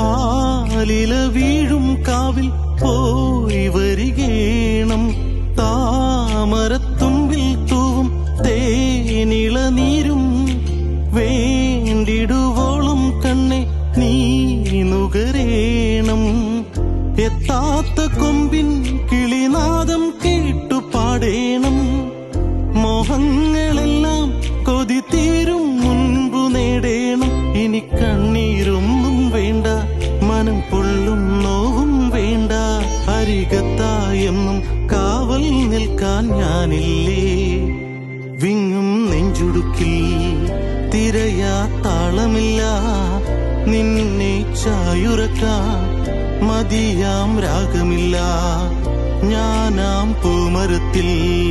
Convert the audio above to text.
ആലില വീഴും കാവിൽ പോയി വരികേണം. താമരത്തുമ്പിൽ തൂവും തേനിള നീരും. വേണ്ടിടുവോളം കണ്ണെ നീ നുകരേണം. എത്താത്ത കൊമ്പിൻ കിളിനാദം കേട്ടു പാടേണം. മോഹങ്ങളെല്ലാം പൊള്ളും നോവും വേണ്ട. അരികത്തായെന്നും കാവൽ നിൽക്കാൻ ഞാനില്ലേ? വിങ്ങും നെഞ്ചുടുക്കിൽ തിരയാ താളമില്ല. നിന്നെ ചായുറക്കാൻ മതിയാം രാഗമില്ല. ഞാനാം പൂമരത്തിൽ